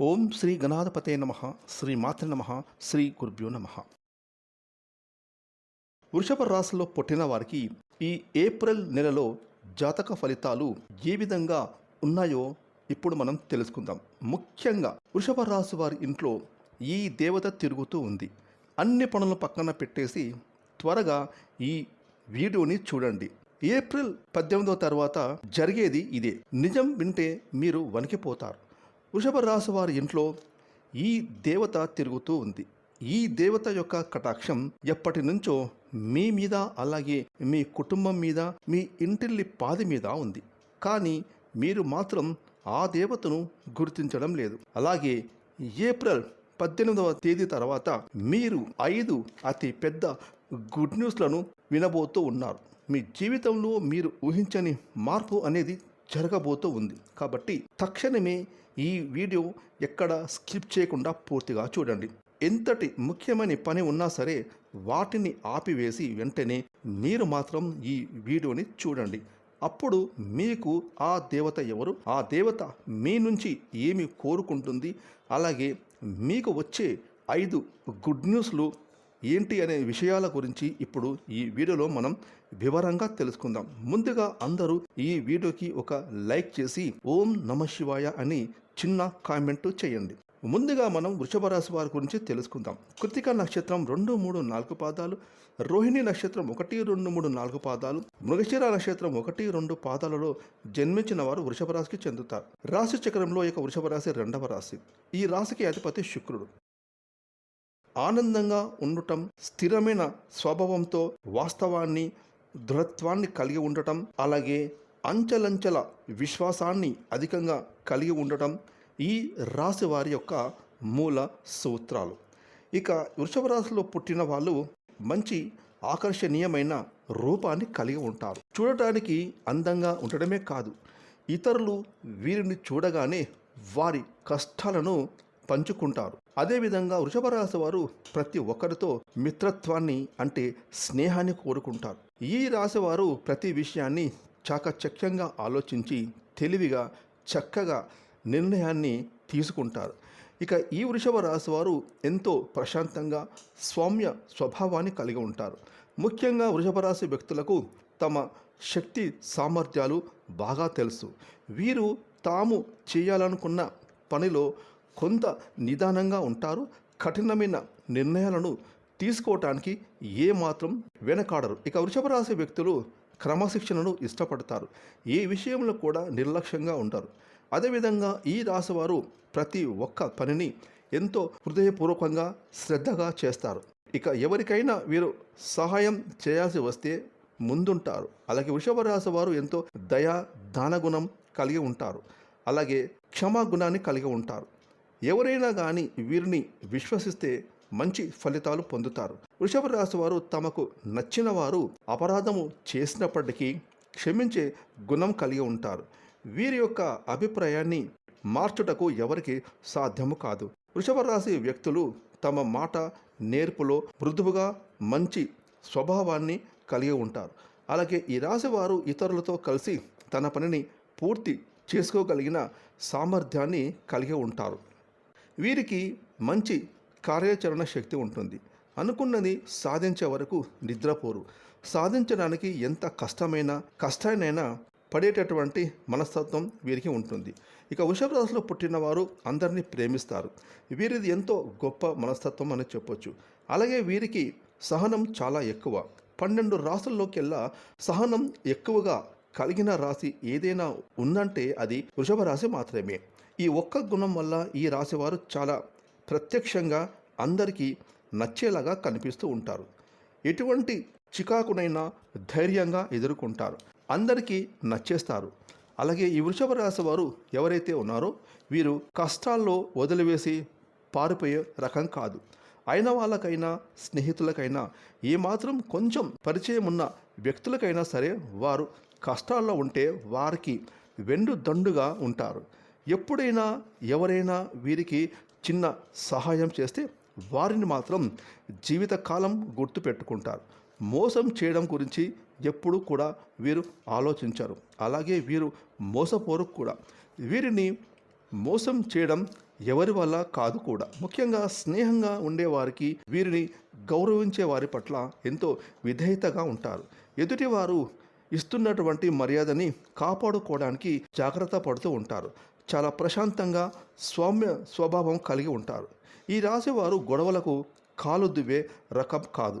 ఓం శ్రీ గణాధిపతే నమ శ్రీ మాతృ నమ శ్రీ గురుభ్యో నమ. వృషభ రాశిలో పుట్టిన వారికి ఈ ఏప్రిల్ నెలలో జాతక ఫలితాలు ఏ విధంగా ఉన్నాయో ఇప్పుడు మనం తెలుసుకుందాం. ముఖ్యంగా వృషభ రాశి వారి ఇంట్లో ఈ దేవత తిరుగుతూ ఉంది. అన్ని పనులు పక్కన పెట్టేసి త్వరగా ఈ వీడియోని చూడండి. ఏప్రిల్ పద్దెనిమిదో తర్వాత జరిగేది ఇదే. నిజం వింటే మీరు వణికిపోతారు. వృషభ రాశి వారి ఇంట్లో ఈ దేవత తిరుగుతూ ఉంది. ఈ దేవత యొక్క కటాక్షం ఎప్పటి నుంచో మీ మీద అలాగే మీ కుటుంబం మీద మీ ఇంటిల్లి పాది మీద ఉంది. కానీ మీరు మాత్రం ఆ దేవతను గుర్తించడం లేదు. అలాగే ఏప్రిల్ పద్దెనిమిదవ తేదీ తర్వాత మీరు ఐదు అతి పెద్ద గుడ్ న్యూస్లను వినబోతూ ఉన్నారు. మీ జీవితంలో మీరు ఊహించని మార్పు అనేది జరగబోతూ ఉంది. కాబట్టి తక్షణమే ఈ వీడియో ఎక్కడ స్కిప్ చేయకుండా పూర్తిగా చూడండి. ఎంతటి ముఖ్యమైన పని ఉన్నా సరే వాటిని ఆపివేసి వెంటనే మీరు మాత్రం ఈ వీడియోని చూడండి. అప్పుడు మీకు ఆ దేవత ఎవరు ఆ దేవత మీ నుంచి ఏమి కోరుకుంటుంది అలాగే మీకు వచ్చే ఐదు గుడ్ న్యూస్లు ఏంటి అనే విషయాల గురించి ఇప్పుడు ఈ వీడియోలో మనం వివరంగా తెలుసుకుందాం. ముందుగా అందరూ ఈ వీడియోకి ఒక లైక్ చేసి ఓం నమ శివాయ అని చిన్న కామెంట్ చేయండి. ముందుగా మనం వృషభ రాశి వారి గురించి తెలుసుకుందాం. కృతిక నక్షత్రం రెండు మూడు నాలుగు పాదాలు రోహిణి నక్షత్రం ఒకటి రెండు మూడు నాలుగు పాదాలు మృగశిర నక్షత్రం ఒకటి రెండు పాదాలలో జన్మించిన వారు వృషభ రాశికి చెందుతారు. రాశి చక్రంలో ఇక వృషభ రాశి రెండవ రాశి. ఈ రాశికి అధిపతి శుక్రుడు. ఆనందంగా ఉండటం స్థిరమైన స్వభావంతో వాస్తవాన్ని దృఢత్వాన్ని కలిగి ఉండటం అలాగే అంచెలంచెల విశ్వాసాన్ని అధికంగా కలిగి ఉండటం ఈ రాశి వారి యొక్క మూల సూత్రాలు. ఇక వృషభ రాశిలో పుట్టిన వాళ్ళు మంచి ఆకర్షణీయమైన రూపాన్ని కలిగి ఉంటారు. చూడటానికి అందంగా ఉండడమే కాదు ఇతరులు వీరిని చూడగానే వారి కష్టాలను పంచుకుంటారు. అదేవిధంగా వృషభ రాశి వారు ప్రతి ఒక్కరితో మిత్రత్వాన్ని అంటే స్నేహాన్ని కోరుకుంటారు. ఈ రాశి వారు ప్రతి విషయాన్ని చాకచక్యంగా ఆలోచించి తెలివిగా చక్కగా నిర్ణయాన్ని తీసుకుంటారు. ఇక ఈ వృషభ రాశి వారు ఎంతో ప్రశాంతంగా సౌమ్య స్వభావాన్ని కలిగి ఉంటారు. ముఖ్యంగా వృషభ రాశి వ్యక్తులకు తమ శక్తి సామర్థ్యాలు బాగా తెలుసు. వీరు తాము చేయాలనుకున్న పనిలో కొంత నిదానంగా ఉంటారు. కఠినమైన నిర్ణయాలను తీసుకోవటానికి ఏమాత్రం వెనకాడరు. ఇక వృషభ రాశి వ్యక్తులు క్రమశిక్షణను ఇష్టపడతారు. ఏ విషయంలో కూడా నిర్లక్ష్యంగా ఉంటారు. అదేవిధంగా ఈ రాశివారు ప్రతి ఒక్క పనిని ఎంతో హృదయపూర్వకంగా శ్రద్ధగా చేస్తారు. ఇక ఎవరికైనా వీరు సహాయం చేయాల్సి వస్తే ముందుంటారు. అలాగే వృషభ రాశి వారు ఎంతో దయా దానగుణం కలిగి ఉంటారు. అలాగే క్షమాగుణాన్ని కలిగి ఉంటారు. ఎవరైనా కానీ వీరిని విశ్వసిస్తే మంచి ఫలితాలు పొందుతారు. వృషభ రాశి వారు తమకు నచ్చిన వారు అపరాధము చేసినప్పటికీ క్షమించే గుణం కలిగి ఉంటారు. వీరి యొక్క అభిప్రాయాన్ని మార్చుటకు ఎవరికి సాధ్యము కాదు. వృషభ రాశి వ్యక్తులు తమ మాట నేర్పులో మృదువుగా మంచి స్వభావాన్ని కలిగి ఉంటారు. అలాగే ఈ రాశి వారు ఇతరులతో కలిసి తన పనిని పూర్తి చేసుకోగలిగిన సామర్థ్యాన్ని కలిగి ఉంటారు. వీరికి మంచి కార్యాచరణ శక్తి ఉంటుంది. అనుకున్నది సాధించే వరకు నిద్రపోరు. సాధించడానికి ఎంత కష్టమైన కష్టానైనా పడేటటువంటి మనస్తత్వం వీరికి ఉంటుంది. ఇక వృషభ రాశిలో పుట్టిన వారు అందరినీ ప్రేమిస్తారు. వీరిది ఎంతో గొప్ప మనస్తత్వం అని చెప్పొచ్చు. అలాగే వీరికి సహనం చాలా ఎక్కువ. పన్నెండు రాసుల్లోకెల్లా సహనం ఎక్కువగా కలిగిన రాశి ఏదైనా ఉందంటే అది వృషభ రాశి మాత్రమే. ఈ ఒక్క గుణం వల్ల ఈ రాశివారు చాలా ప్రత్యక్షంగా అందరికీ నచ్చేలాగా కనిపిస్తూ ఉంటారు. ఎటువంటి చికాకునైనా ధైర్యంగా ఎదుర్కొంటారు. అందరికీ నచ్చేస్తారు. అలాగే ఈ వృషభ రాశి వారు ఎవరైతే ఉన్నారో వీరు కష్టాల్లో వదిలివేసి పారిపోయే రకం కాదు. అయిన వాళ్ళకైనా స్నేహితులకైనా ఏమాత్రం కొంచెం పరిచయం ఉన్న వ్యక్తులకైనా సరే వారు కష్టాల్లో ఉంటే వారికి వెండు దండుగా ఉంటారు. ఎప్పుడైనా ఎవరైనా వీరికి చిన్న సహాయం చేస్తే వారిని మాత్రం జీవితకాలం గుర్తుపెట్టుకుంటారు మోసం చేయడం గురించి ఎప్పుడు కూడా వీరు ఆలోచించారు. అలాగే వీరు మోసపోరు కూడా. వీరిని మోసం చేయడం ఎవరి వల్ల కాదు కూడా. ముఖ్యంగా స్నేహంగా ఉండేవారికి వీరిని గౌరవించే వారి పట్ల ఎంతో విధేయతగా ఉంటారు. ఎదుటివారు ఇస్తున్నటువంటి మర్యాదని కాపాడుకోవడానికి జాగ్రత్త పడుతూ ఉంటారు. చాలా ప్రశాంతంగా సౌమ్య స్వభావం కలిగి ఉంటారు. ఈ రాశివారు గొడవలకు కాలు దువ్వే రకం కాదు.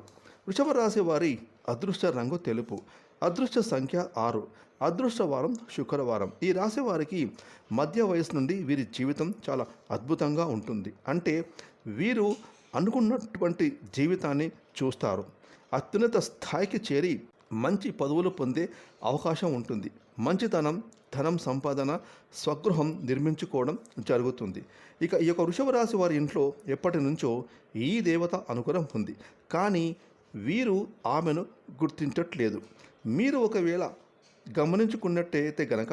వృషభ రాశి వారి అదృష్ట రంగు తెలుపు అదృష్ట సంఖ్య ఆరు అదృష్టవారం శుక్రవారం. ఈ రాశి వారికి మధ్య వయసు నుండి వీరి జీవితం చాలా అద్భుతంగా ఉంటుంది. అంటే వీరు అనుకున్నటువంటి జీవితాన్ని చూస్తారు. అత్యున్నత స్థాయికి చేరి మంచి పదవులు పొందే అవకాశం ఉంటుంది. మంచితనం ధనం సంపాదన స్వగృహం నిర్మించుకోవడం జరుగుతుంది. ఇక ఈ యొక్క వృషభ రాశి వారి ఇంట్లో ఎప్పటి నుంచో ఈ దేవత అనుగ్రహం ఉంది. కానీ వీరు ఆమెను గుర్తించట్లేదు. మీరు ఒకవేళ గమనించుకున్నట్టయితే గనక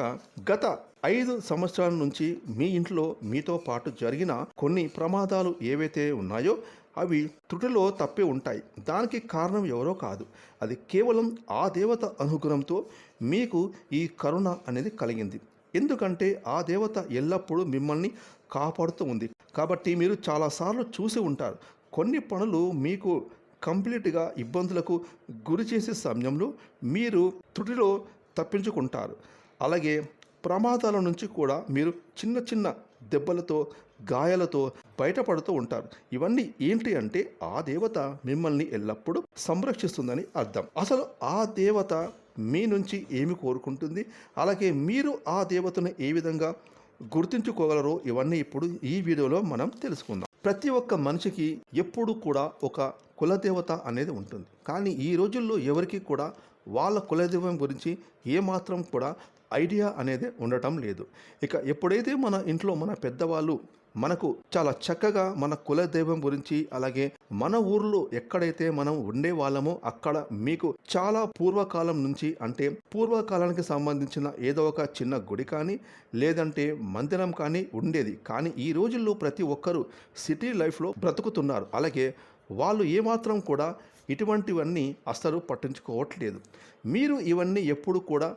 గత ఐదు సంవత్సరాల నుంచి మీ ఇంట్లో మీతో పాటు జరిగిన కొన్ని ప్రమాదాలు ఏవైతే ఉన్నాయో అవి త్రుటిలో తప్పే ఉంటాయి. దానికి కారణం ఎవరో కాదు. అది కేవలం ఆ దేవత అనుగ్రహంతో మీకు ఈ కరుణ అనేది కలిగింది. ఎందుకంటే ఆ దేవత ఎల్లప్పుడూ మిమ్మల్ని కాపాడుతూ ఉంది. కాబట్టి మీరు చాలాసార్లు చూసి ఉంటారు. కొన్ని పనులు మీకు కంప్లీట్గా ఇబ్బందులకు గురి చేసే సమయంలో మీరు త్రుటిలో తప్పించుకుంటారు. అలాగే ప్రమాదాల నుంచి కూడా మీరు చిన్న చిన్న దెబ్బలతో గాయాలతో బయటపడుతూ ఉంటారు. ఇవన్నీ ఏంటి అంటే ఆ దేవత మిమ్మల్ని ఎల్లప్పుడూ సంరక్షిస్తుందని అర్థం. అసలు ఆ దేవత మీ నుంచి ఏమి కోరుకుంటుంది? అలాగే మీరు ఆ దేవతను ఏ విధంగా గుర్తించుకోగలరో ఇవన్నీ ఇప్పుడు ఈ వీడియోలో మనం తెలుసుకుందాం. ప్రతి ఒక్క మనిషికి ఎప్పుడు కూడా ఒక కులదేవత అనేది ఉంటుంది. కానీ ఈ రోజుల్లో ఎవరికి కూడా వాళ్ళ కులదైవం గురించి ఏమాత్రం కూడా ఐడియా అనేది ఉండటం లేదు. ఇక ఎప్పుడైతే మన ఇంట్లో మన పెద్దవాళ్ళు మనకు చాలా చక్కగా మన కులదైవం గురించి అలాగే మన ఊర్లో ఎక్కడైతే మనం ఉండే వాళ్ళమో అక్కడ మీకు చాలా పూర్వకాలం నుంచి అంటే పూర్వకాలానికి సంబంధించిన ఏదో ఒక చిన్న గుడి కానీ లేదంటే మందిరం కానీ ఉండేది. కానీ ఈ రోజుల్లో ప్రతి ఒక్కరూ సిటీ లైఫ్లో బ్రతుకుతున్నారు. అలాగే వాళ్ళు ఏమాత్రం కూడా ఇటువంటివన్నీ అస్సలు పట్టించుకోవట్లేదు. మీరు ఇవన్నీ ఎప్పుడు కూడా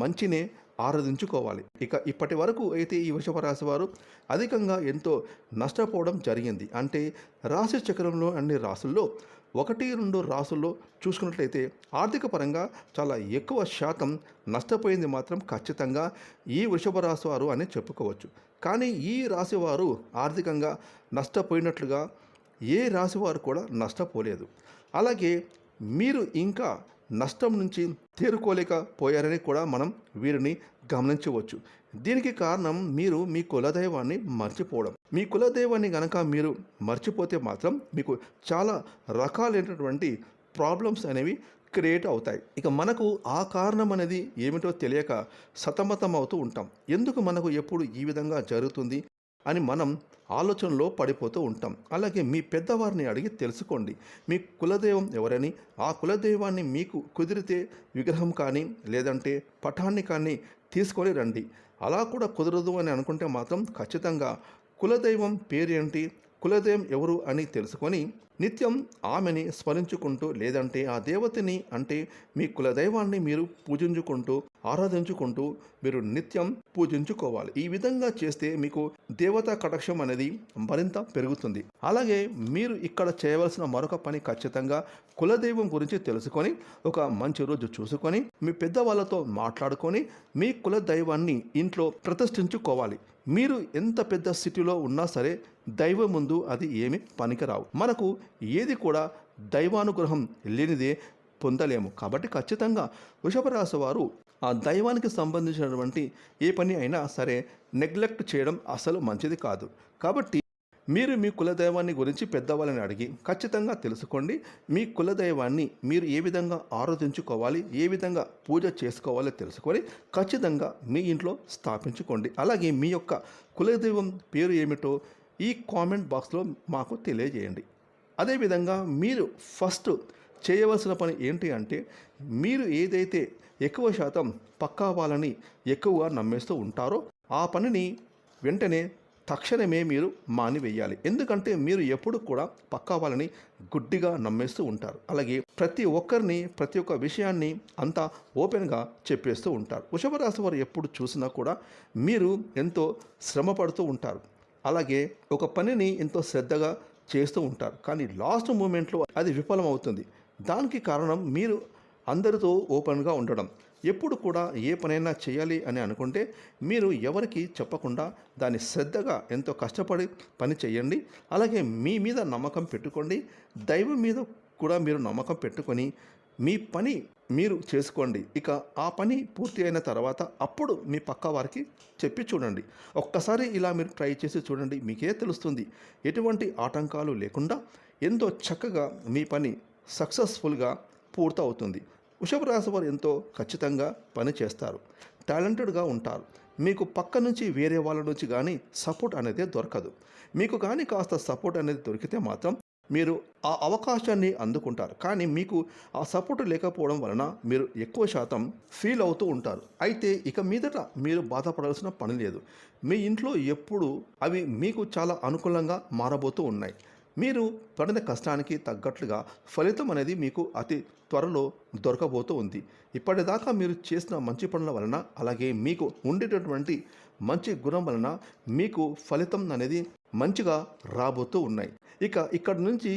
మంచినే ఆరాధించుకోవాలి. ఇక ఇప్పటి వరకు అయితే ఈ వృషభ రాశి వారు అధికంగా ఎంతో నష్టపోవడం జరిగింది. అంటే రాశి చక్రంలో అన్ని రాసుల్లో ఒకటి రెండు రాసుల్లో చూసుకున్నట్లయితే ఆర్థిక పరంగా చాలా ఎక్కువ శాతం నష్టపోయింది మాత్రం ఖచ్చితంగా ఈ వృషభ రాశి వారు అని చెప్పుకోవచ్చు. కానీ ఈ రాశి వారు ఆర్థికంగా నష్టపోయినట్లుగా ఏ రాశి వారు కూడా నష్టపోలేదు. అలాగే మీరు ఇంకా నష్టం నుంచి తేరుకోలేకపోయారని కూడా మనం వీరిని గమనించవచ్చు. దీనికి కారణం మీరు మీ కులదైవాన్ని మర్చిపోవడం. మీ కులదైవాన్ని గనక మీరు మర్చిపోతే మాత్రం మీకు చాలా రకాలైనటువంటి ప్రాబ్లమ్స్ అనేవి క్రియేట్ అవుతాయి. ఇక మనకు ఆ కారణం అనేది ఏమిటో తెలియక సతమతం అవుతూ ఉంటాం. ఎందుకు మనకు ఎప్పుడు ఈ విధంగా జరుగుతుంది? అని మనం ఆలోచనలో పడిపోతూ ఉంటాం. అలాగే మీ పెద్దవారిని అడిగి తెలుసుకోండి. మీ కులదైవం ఎవరని? ఆ కులదైవాన్ని మీకు కుదిరితే విగ్రహం కానీ లేదంటే పటాన్ని కానీ తీసుకొని రండి. అలా కూడా కుదరదు అని అనుకుంటే మాత్రం ఖచ్చితంగా కులదైవం పేరేంటి? కులదైవం ఎవరు అని తెలుసుకొని నిత్యం ఆమెని స్మరించుకుంటూ లేదంటే ఆ దేవతని అంటే మీ కులదైవాన్ని మీరు పూజించుకుంటూ ఆరాధించుకుంటూ మీరు నిత్యం పూజించుకోవాలి. ఈ విధంగా చేస్తే మీకు దేవతా కటాక్షం అనేది మరింత పెరుగుతుంది. అలాగే మీరు ఇక్కడ చేయవలసిన మరొక పని ఖచ్చితంగా కులదైవం గురించి తెలుసుకొని ఒక మంచి రోజు చూసుకొని మీ పెద్దవాళ్ళతో మాట్లాడుకొని మీ కులదైవాన్ని ఇంట్లో ప్రతిష్ఠించుకోవాలి. మీరు ఎంత పెద్ద సిటీలో ఉన్నా సరే దైవం ముందు అది ఏమి పనికిరావు. మనకు ఏది కూడా దైవానుగ్రహం లేనిదే పొందలేము. కాబట్టి ఖచ్చితంగా వృషభరాశి వారు ఆ దైవానికి సంబంధించినటువంటి ఏ పని అయినా సరే నెగ్లెక్ట్ చేయడం అసలు మంచిది కాదు. కాబట్టి మీరు మీ కులదైవాన్ని గురించి పెద్దవాళ్ళని అడిగి ఖచ్చితంగా తెలుసుకోండి. మీ కులదైవాన్ని మీరు ఏ విధంగా ఆరాధించుకోవాలి ఏ విధంగా పూజ చేసుకోవాలో తెలుసుకొని ఖచ్చితంగా మీ ఇంట్లో స్థాపించుకోండి. అలాగే మీ యొక్క కులదైవం పేరు ఏమిటో ఈ కామెంట్ బాక్స్లో మాకు తెలియజేయండి. అదేవిధంగా మీరు ఫస్ట్ చేయవలసిన పని ఏంటి అంటే మీరు ఏదైతే ఎక్కువ శాతం పక్కా వాళ్ళని ఎక్కువగా నమ్మేస్తూ ఉంటారో ఆ పనిని వెంటనే తక్షణమే మీరు మానివేయాలి. ఎందుకంటే మీరు ఎప్పుడు కూడా పక్కా వాళ్ళని గుడ్డిగా నమ్మేస్తూ ఉంటారు. అలాగే ప్రతి ఒక్కరిని ప్రతి ఒక్క విషయాన్ని అంతా ఓపెన్గా చెప్పేస్తూ ఉంటారు. వృషభరాశి వారు ఎప్పుడు చూసినా కూడా మీరు ఎంతో శ్రమ పడుతూ ఉంటారు. అలాగే ఒక పనిని ఎంతో శ్రద్ధగా చేస్తూ ఉంటారు. కానీ లాస్ట్ మూమెంట్లో అది విఫలమవుతుంది. దానికి కారణం మీరు అందరితో ఓపెన్గా ఉండడం. ఎప్పుడు కూడా ఏ పనైనా చేయాలి అని అనుకుంటే మీరు ఎవరికి చెప్పకుండా దాన్ని శ్రద్ధగా ఎంతో కష్టపడి పని చేయండి. అలాగే మీ మీద నమ్మకం పెట్టుకోండి. దైవం మీద కూడా మీరు నమ్మకం పెట్టుకొని మీ పని మీరు చేసుకోండి. ఇక ఆ పని పూర్తి అయిన తర్వాత అప్పుడు మీ పక్క వారికి చెప్పి చూడండి. ఒక్కసారి ఇలా మీరు ట్రై చేసి చూడండి. మీకే తెలుస్తుంది. ఎటువంటి ఆటంకాలు లేకుండా ఎంతో చక్కగా మీ పని సక్సెస్ఫుల్గా పూర్తవుతుంది. వృషభ రాశి వారు ఎంతో ఖచ్చితంగా పని చేస్తారు. టాలెంటెడ్గా ఉంటారు. మీకు పక్క నుంచి వేరే వాళ్ళ నుంచి కానీ సపోర్ట్ అనేది దొరకదు. మీకు కానీ కాస్త సపోర్ట్ అనేది దొరికితే మాత్రం మీరు ఆ అవకాశాన్ని అందుకుంటారు. కానీ మీకు ఆ సపోర్ట్ లేకపోవడం వలన మీరు ఎక్కువ శాతం ఫీల్ అవుతూ ఉంటారు. అయితే ఇక మీదట మీరు బాధపడాల్సిన పని లేదు. మీ ఇంట్లో ఎప్పుడు అవి మీకు చాలా అనుకూలంగా మారబోతూ ఉన్నాయి. మీరు పడిన కష్టానికి తగ్గట్లుగా ఫలితం అనేది మీకు అతి త్వరలో దొరకబోతూ ఉంది. ఇప్పటిదాకా మీరు చేసిన మంచి పనుల వలన అలాగే మీకు ఉండేటటువంటి మంచి గుణం వలన మీకు ఫలితం అనేది మంచిగా రాబోతూ ఉన్నాయి. ఇక ఇక్కడ నుంచి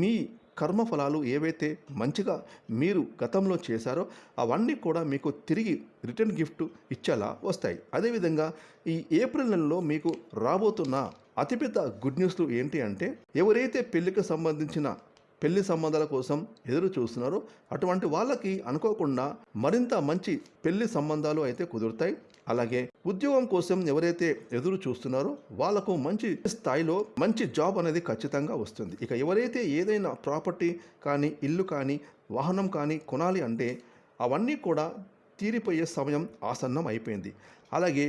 మీ కర్మఫలాలు ఏవైతే మంచిగా మీరు గతంలో చేశారో అవన్నీ కూడా మీకు తిరిగి రిటర్న్ గిఫ్ట్ ఇచ్చేలా వస్తాయి. అదేవిధంగా ఈ ఏప్రిల్ నెలలో మీకు రాబోతున్న అతిపెద్ద గుడ్ న్యూస్లు ఏంటి అంటే ఎవరైతే పెళ్ళికి సంబంధించిన పెళ్ళి సంబంధాల కోసం ఎదురు చూస్తున్నారో అటువంటి వాళ్ళకి అనుకోకుండా మరింత మంచి పెళ్ళి సంబంధాలు అయితే కుదురుతాయి. అలాగే ఉద్యోగం కోసం ఎవరైతే ఎదురు చూస్తున్నారో వాళ్ళకు మంచి స్థాయిలో మంచి జాబ్ అనేది ఖచ్చితంగా వస్తుంది. ఇక ఎవరైతే ఏదైనా ప్రాపర్టీ కానీ ఇల్లు కానీ వాహనం కానీ కొనాలి అంటే అవన్నీ కూడా తీరిపోయే సమయం ఆసన్నం అయిపోయింది. అలాగే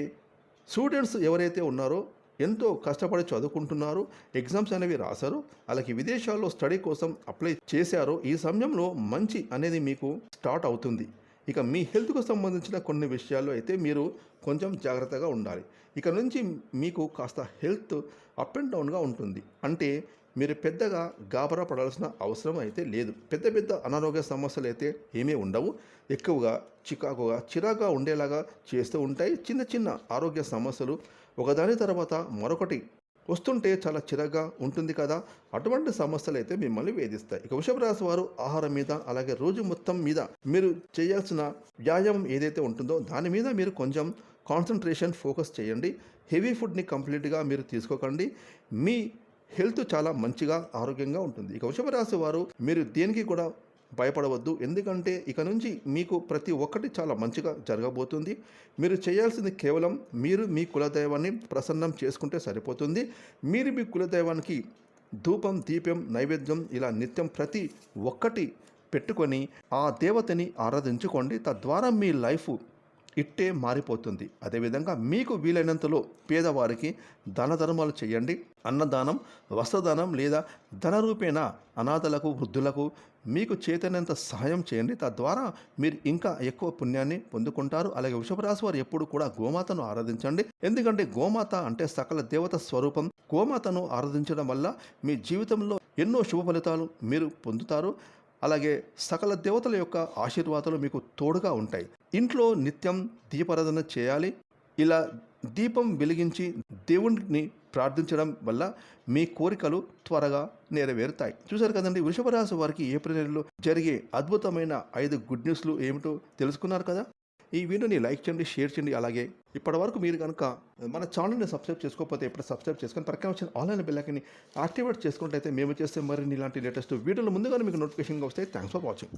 స్టూడెంట్స్ ఎవరైతే ఉన్నారో ఎంతో కష్టపడి చదువుకుంటున్నారు ఎగ్జామ్స్ అనేవి రాశారు అలాగే విదేశాల్లో స్టడీ కోసం అప్లై చేశారో. ఈ సమయంలో మంచి అనేది మీకు స్టార్ట్ అవుతుంది. ఇక మీ హెల్త్కు సంబంధించిన కొన్ని విషయాల్లో అయితే మీరు కొంచెం జాగ్రత్తగా ఉండాలి. ఇక నుంచి మీకు కాస్త హెల్త్ అప్ అండ్ డౌన్గా ఉంటుంది. అంటే మీరు పెద్దగా గాబరా పడాల్సిన అవసరం అయితే లేదు. పెద్ద పెద్ద అనారోగ్య సమస్యలు అయితే ఏమీ ఉండవు. ఎక్కువగా చికాకుగా చిరాగా ఉండేలాగా చేస్తూ ఉంటాయి. చిన్న చిన్న ఆరోగ్య సమస్యలు ఒకదాని తర్వాత మరొకటి. వస్తుంటే చాలా చిరగా ఉంటుంది కదా? అటువంటి సమస్యలు అయితే మిమ్మల్ని వేధిస్తాయి. ఇక వృషభ రాశి వారు ఆహారం మీద అలాగే రోజు మొత్తం మీద మీరు చేయాల్సిన వ్యాయామం ఏదైతే ఉంటుందో దాని మీద మీరు కొంచెం కాన్సన్ట్రేషన్ ఫోకస్ చేయండి. హెవీ ఫుడ్ని కంప్లీట్గా మీరు తీసుకోకండి. మీ హెల్త్ చాలా మంచిగా ఆరోగ్యంగా ఉంటుంది. ఇక వృషభ రాశి వారు మీరు దేనికి కూడా భయపడవద్దు. ఎందుకంటే ఇక నుంచి మీకు ప్రతి ఒక్కటి చాలా మంచిగా జరగబోతుంది. మీరు చేయాల్సింది కేవలం మీరు మీ కులదైవాన్ని ప్రసన్నం చేసుకుంటే సరిపోతుంది. మీరు మీ కులదైవానికి ధూపం దీపం నైవేద్యం ఇలా నిత్యం ప్రతి ఒక్కటి పెట్టుకొని ఆ దేవతని ఆరాధించుకోండి. తద్వారా మీ లైఫ్ ఇట్టే మారిపోతుంది. అదేవిధంగా మీకు వీలైనంతలో పేదవారికి ధనధర్మాలు చేయండి. అన్నదానం వస్త్రదానం లేదా ధన రూపేణ అనాథలకు వృద్ధులకు మీకు చేతనంత సహాయం చేయండి. తద్వారా మీరు ఇంకా ఎక్కువ పుణ్యాన్ని పొందుకుంటారు. అలాగే వృషభరాశి వారు ఎప్పుడు కూడా గోమాతను ఆరాధించండి. ఎందుకంటే గోమాత అంటే సకల దేవత స్వరూపం. గోమాతను ఆరాధించడం వల్ల మీ జీవితంలో ఎన్నో శుభ ఫలితాలు మీరు పొందుతారు. అలాగే సకల దేవతల యొక్క ఆశీర్వాదాలు మీకు తోడుగా ఉంటాయి. ఇంట్లో నిత్యం దీపారాధన చేయాలి. ఇలా దీపం వెలిగించి దేవుడిని ప్రార్థించడం వల్ల మీ కోరికలు త్వరగా నెరవేరుతాయి. చూశారు కదండి వృషభ రాశి వారికి ఏప్రిల్ నెలలో జరిగే అద్భుతమైన ఐదు గుడ్ న్యూస్లు ఏమిటో తెలుసుకున్నారు కదా? ఈ వీడియోని లైక్ చేయండి షేర్ చేయండి. అలాగే ఇప్పటివరకు మీరు కనుక మన ఛానల్ని సబ్స్క్రైబ్ చేసుకోకపోతే ఇప్పుడు సబ్స్క్రైబ్ చేసుకొని ప్రక్కన వచ్చిన ఆన్లైన్ బెల్లైకని యాక్టివేట్ చేసుకుంటే మేము చేస్తే మరిన్ని ఇలాంటి లేటెస్ట్ వీడియోలు ముందుగానే మీకు నోటిఫికేషన్గా వస్తాయి. Thanks for watching